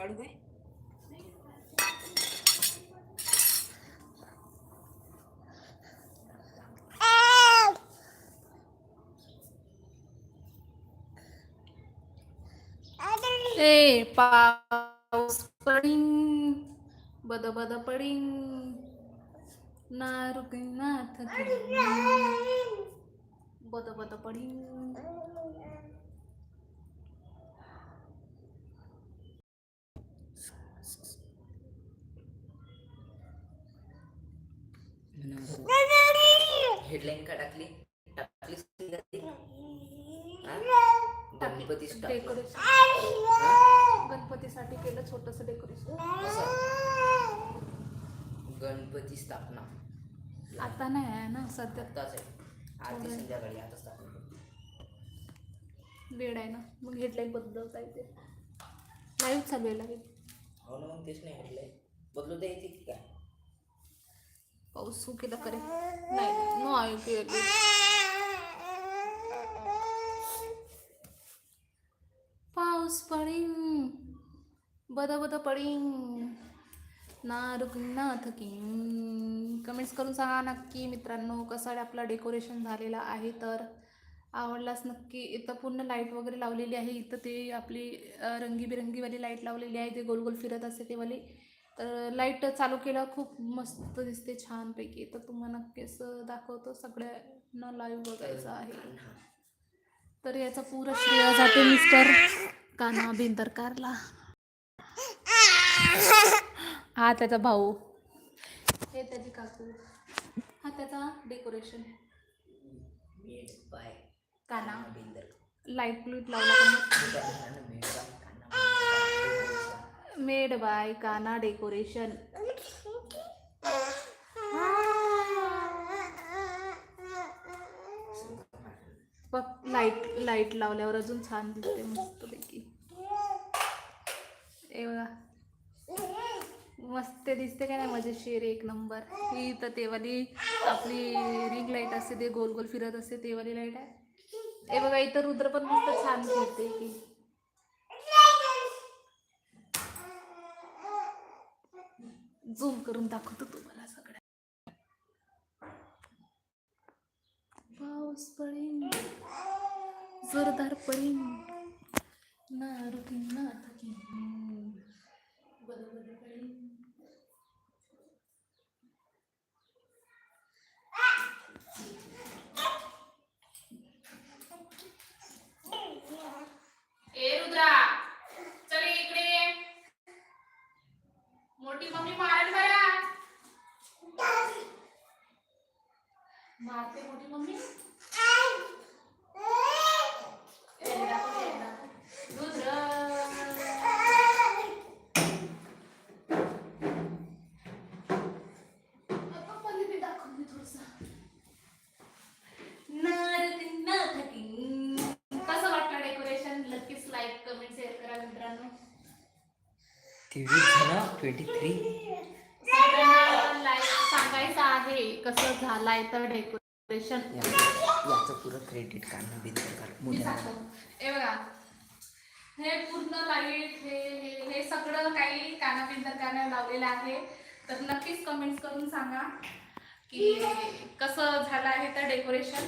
काढू काय? ए पाऊस पडिंग बद बद पडिंग ना रुकनाथ बद बद पडिंग हेडलाईन का टाकली टाकली गणपती डेकोरेशन गणपतीसाठी केलं छोटस डेकोरेशन गणपती स्थापना. आता नाही आहे ना सध्या. आत्ताच आहे. थोडं. संध्याकाळी आता स्थापना. वेळ आहे ना. मग हेडलाईन बदलता येते लाईव्ह चालू आहे लाईव्ह हो ना मग तेच नाही हेडलाईन बदलू द्यायची की काय? पाऊस सू केला करे नाही नो आय पाऊस पडिंग बद बद पडिंग ना रुकना थकिंग कमेंट्स करून सांगा नक्की मित्रांनो कसं आपला डेकोरेशन झालेला आहे तर. आवडलास नक्की. इथं पूर्ण लाइट वगैरे लावलेली आहे. इथं ते आपली रंगीबिरंगीवाली लाइट लावलेली आहे. ते गोल गोल फिरत असते ते वाली. तर लाइट चालू केल्यावर खूप मस्त दिसते छानपैकी. तर तुम्हाला नक्कीच दाखवतो सगळ्यांना लाईव्ह बघायचं आहे. तर याचा पुरा श्रेय जाते मिस्टर काना बिंदरकारला. हा त्याचा भाऊ. हे त्याची काकू. हा त्याचा डेकोरेशन काना बिंदर लाइट ब्लूट लावला मेड बाय काना डेकोरेशन. बघ लाइट लाइट लावल्यावर अजून छान दिसते मस्तपैकी. ए बघा. मस्त दिसते काय नाही मजेशीर एक नंबर. ही तर तेवाली आपली रिंग लाइट असते ते गोल गोल फिरत असते तेवाली लाइट आहे. ए बघा इथं रुद्र पण मस्त छान फिरते की. झूम करून दाखवतो तुम्हाला सगळ्या पाऊस पडेन जोरदार पडेन. ना रुटीन ना थकीन बद बद पडेन ए रुद्रा चल इकडे ये. मोठी मम्मी मारत बरा मारते मोठी मम्मी एकदा पण एकदा. रुद्र आता पहिले मी दाखवून दे थोडंसं. नारळ ना थकीन. कसं वाटलं डेकोरेशन नक्कीच लाईक कमेंट शेअर करा मित्रांनो तेवीस जण ट्वेंटी थ्री सांगायचं आहे कसं झालाय तर डेकोरेशन याचं पुरं क्रेडिट काना सांगतो. हे बघा हे पूर्ण लाइट हे हे हे सगळं काही कानापिंतर काना लावलेलं आहे. तर नक्कीच कमेंट्स करून सांगा की कसं झालं आहे तर डेकोरेशन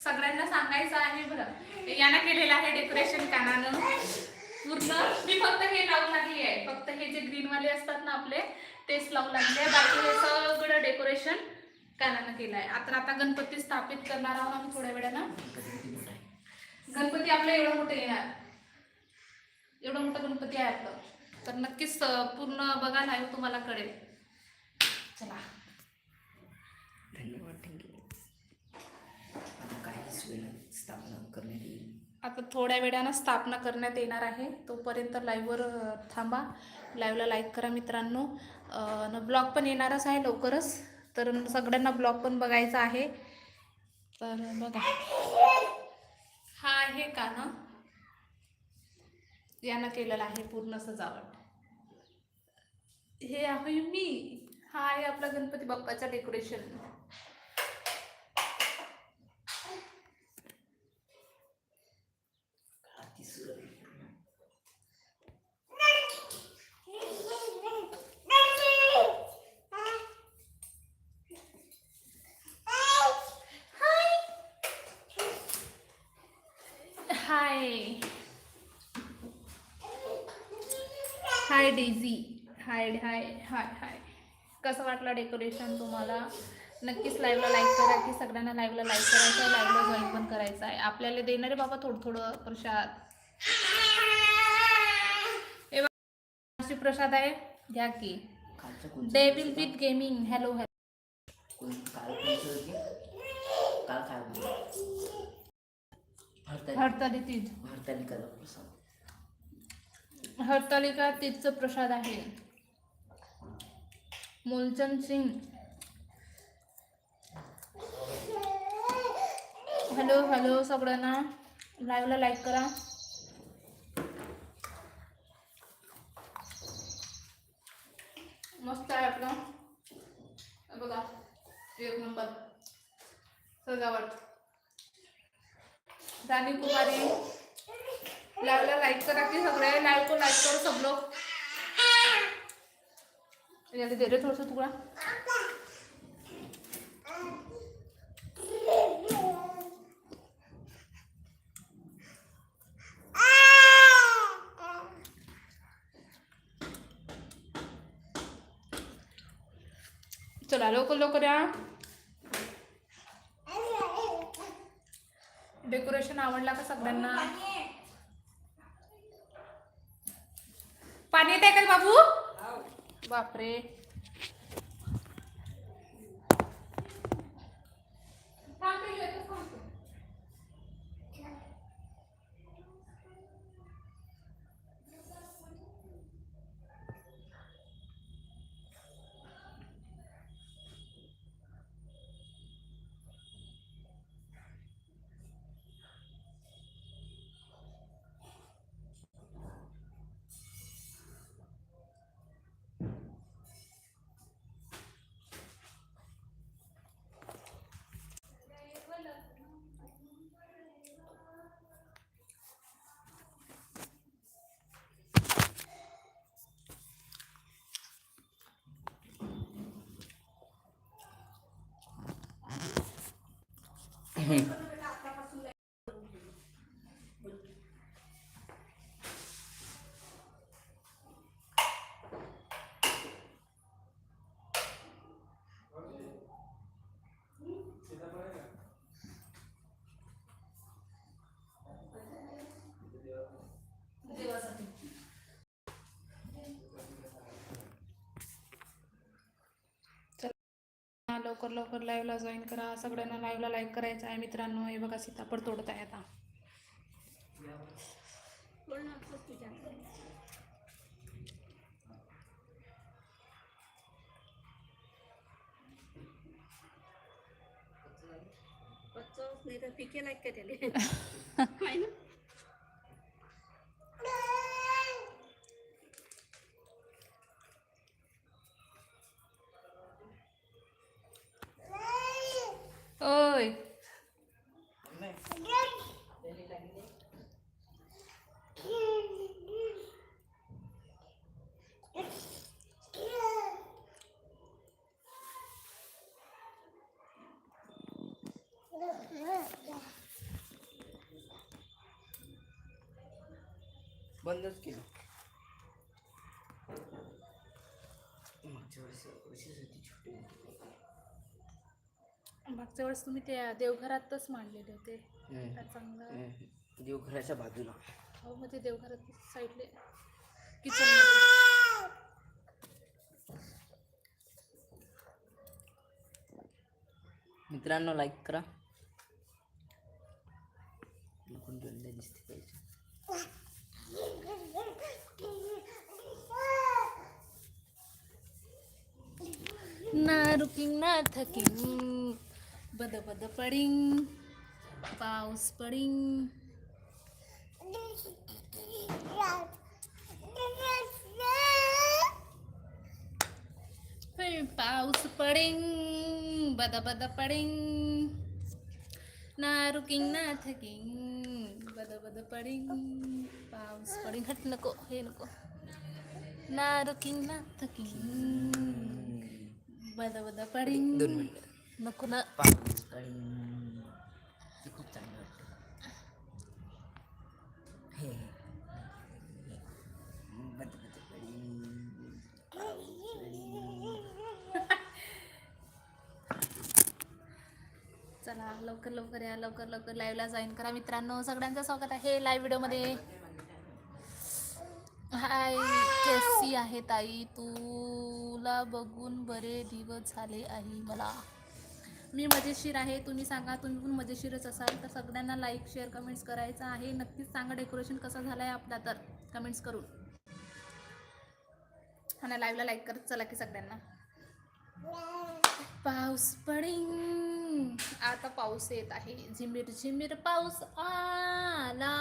सगळ्यांना सांगायचं आहे बरं. यानं केलेलं आहे डेकोरेशन कानानं. पूर्ण मी फक्त हे लावून लागली आहे. फक्त हे जे ग्रीनवाले असतात ना आपले तेच लावून लागले. बाकी हे सगळं डेकोरेशन कानानं केलं आहे आता आता गणपती स्थापित करणार आहोत आम्ही थोड्या वेळानं. गणपती आपलं एवढं मोठं येणार एवढं मोठं गणपती आहे आपलं. तर नक्कीच पूर्ण बघा लाईव्ह तुम्हाला कळेल. चला. धन्यवाद स्थापना करण्यात येईल. आता थोड्या वेळानं स्थापना करण्यात येणार आहे. तोपर्यंत लाईव्हवर थांबा. लाईव्हला लाईक करा मित्रांनो. ब्लॉग पण येणारच आहे लवकरच. तर सगळ्यांना ब्लॉग पण बघायचा आहे. तर बघा. हा आहे का ना यानं केलेलं आहे पूर्ण सजावट. हे आहे मी. हा आहे आपला गणपती बाप्पाचा डेकोरेशन आरती सुरू आहे. Hi hi Daisy. Hi hi hi hi. कसं वाटलं डेकोरेशन तुम्हाला? नक्कीच लाईव्हला लाईक करा की सगळ्यांना लाईव्हला लाईक करायचं आहे लाईव्हला जॉईन पण करायचं आहे आपल्याला देणारे बाबा थोडं थोडं प्रसाद. प्रसाद आहे. घ्या की. कोणतं devil with gaming hello hello Hartali Hartali Teej. हरतालिकाचा प्रसाद. हरतालिका तीजचं प्रसाद आहे. मूलचंद सिंग. हॅलो हॅलो सगळ्यांना. लाईव्हला लाईक करा. मस्त आहे आपलं. बघा एक नंबर सजावट. राणी कुमारी. लाईव्हला लाईक करा की सगळे लाईव्ह को लाईक करू सब लोग याला दे रे थोडंसं तुकडा. चला लवकर लवकर या. डेकोरेशन आवडला का सगळ्यांना? पाणी येत आहे का बाबू? बापरे हा, लवकर लवकर लाईव्हला जॉईन करा. सगळ्यांना लाईव्हला लाईक करायचं आहे मित्रांनो. हे बघा सीताफळ तोडत आहे आता. नाही तर पिके लाईक का त्याला आहे ना ओय बंदच केलं. मागच्या वेळेस अशीच होती छोटी मागच्या वेळेस तुम्ही त्या देवघरातच मांडलेले होते. हम्म. चांगलं. देवघराच्या बाजूला. हो मग ते देवघरात साईडले. किचन मित्रांनो लाईक करा. कोण जोडले दिसते. रुकिंग ना, थकिंग। बद बद पडिंग पाऊस पडिंग। पाऊस पडिंग, बद बद पडिंग। ना रुकिंग, ना थकिंग, बद बद पडिंग पाऊस पडिंग। हट, नको, हे नको। ना रुकिंग, ना थकिंग। बद बद पडिंग. दोन नको ना. पाच ते खूप चांगलं वाटतं. हे चला लवकर लवकर या लवकर लवकर लाईव्हला जॉईन करा. मित्रांनो सगळ्यांचं स्वागत आहे लाईव्ह व्हिडिओमध्ये हाय केसी आहे ताई. तू तुला बघून बरे दिवस झाले आहे मला. मी मजेशीर आहे तुम्ही सांगा तुम्ही पण मजेशीरच असाल. तर सगळ्यांना लाईक शेअर कमेंट्स करायचं आहे. नक्कीच सांगा डेकोरेशन कसं झालं आहे आपला तर. कमेंट्स करून. आणि लाईव्हला लाईक करत चला की सगळ्यांना. पाऊस पडिंग आता पाऊस येत आहे. झिमिर झिमिर पाऊस आला.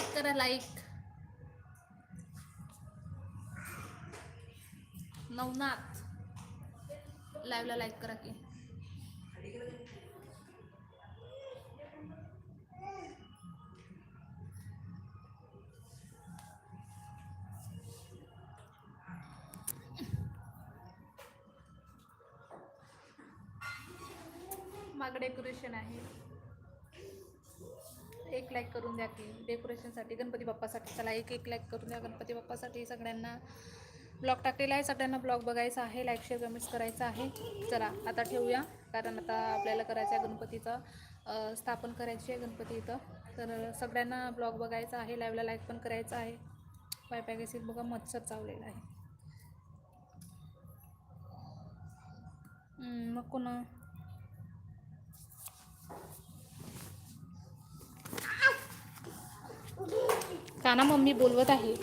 लाईक करा लाईक नवनाथ. लाईव्हला लाईक करा की. माग डेकोरेशन आहे. एक लाईक करून द्या की डेकोरेशनसाठी गणपती बाप्पासाठी. चला एक एक लाईक करून द्या गणपती बाप्पासाठी. सगळ्यांना ब्लॉग टाकलेला आहे. सगळ्यांना ब्लॉग बघायचा आहे. लाईक शेअर कमेंट्स करायचं आहे. चला आता ठेवूया. कारण आता आपल्याला करायचं आहे गणपतीचं स्थापन करायची आहे गणपती इथं. तर सगळ्यांना ब्लॉग बघायचा आहे. लाईव्हला लाईक पण करायचं आहे. पाय पाय बघा मच्छर चावलेला आहे. मग कोण काना मम्मी बोलवत आहे.